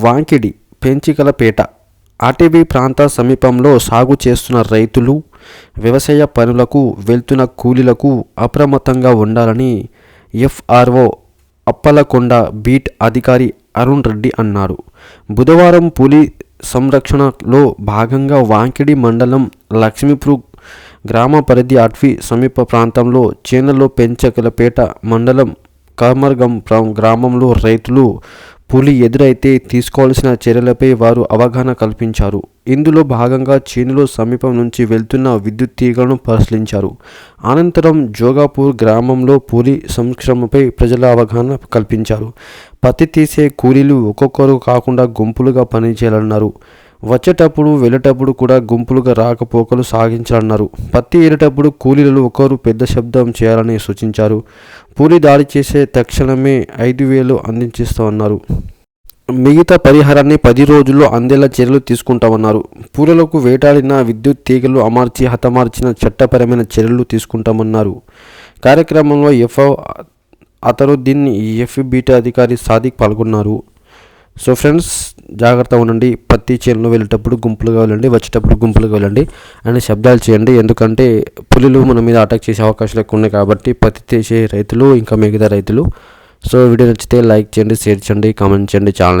Wankidi Penchikalpet RTB ప్రాంత సమీపంలో సాగు చేస్తున్న రైతులు వ్యవసాయ పనులకు వెళ్తున్న కూలీలకు అప్రమత్తంగా ఉండాలని ఎఫ్ఆర్ఓ అప్పలకొండ బీట్ అధికారి అరుణ్ రెడ్డి అన్నారు. బుధవారం పులి సంరక్షణలో భాగంగా వాంకిడి మండలం లక్ష్మీపూర్ గ్రామ పరిధి అటవీ సమీప ప్రాంతంలో చేనలో పెంచకలపేట మండలం కమర్గం గ్రామంలో రైతులు పులి ఎదురైతే తీసుకోవాల్సిన చర్యలపై వారు అవగాహన కల్పించారు. ఇందులో భాగంగా చేనులో సమీపం నుంచి వెళ్తున్న విద్యుత్ తీగలను పరిశీలించారు. అనంతరం జోగాపూర్ గ్రామంలో పులి సంక్షేమపై ప్రజల అవగాహన కల్పించారు. పత్తి తీసే కూలీలు ఒక్కొక్కరు కాకుండా గుంపులుగా పనిచేయాలన్నారు. వచ్చేటప్పుడు వెళ్ళేటప్పుడు కూడా గుంపులుగా రాకపోకలు సాగించాలన్నారు. పత్తి ఏరేటప్పుడు కూలీలలో ఒకరు పెద్ద శబ్దం చేయాలని సూచించారు. పూలి దాడి చేసే తక్షణమే ఐదు వేలు అందించిస్తామన్నారు. మిగతా పరిహారాన్ని పది రోజుల్లో అందేలా చర్యలు తీసుకుంటామన్నారు. పూలలకు వేటాడిన విద్యుత్ తీగలు అమర్చి హతమార్చిన చట్టపరమైన చర్యలు తీసుకుంటామన్నారు. కార్యక్రమంలో ఎఫ్ఓ అతరుద్దీన్ ఎఫ్బీటీ అధికారి సాదిక్ పాల్గొన్నారు. సో ఫ్రెండ్స్ జాగ్రత్తగా ఉండండి. పత్తి చేలను వెళ్ళేటప్పుడు గుంపులుగా వెళ్ళండి. వచ్చేటప్పుడు గుంపులుగా వెళ్ళండి. అని శబ్దాలు చేయండి. ఎందుకంటే పులులు మన మీద అటాక్ చేసే అవకాశాలు ఎక్కువ ఉన్నాయి కాబట్టి పత్తి తీసే రైతులు ఇంకా మిగతా రైతులు. సో వీడియో నచ్చితే లైక్ చేయండి షేర్ చేయండి కామెంట్ చేయండి ఛానల్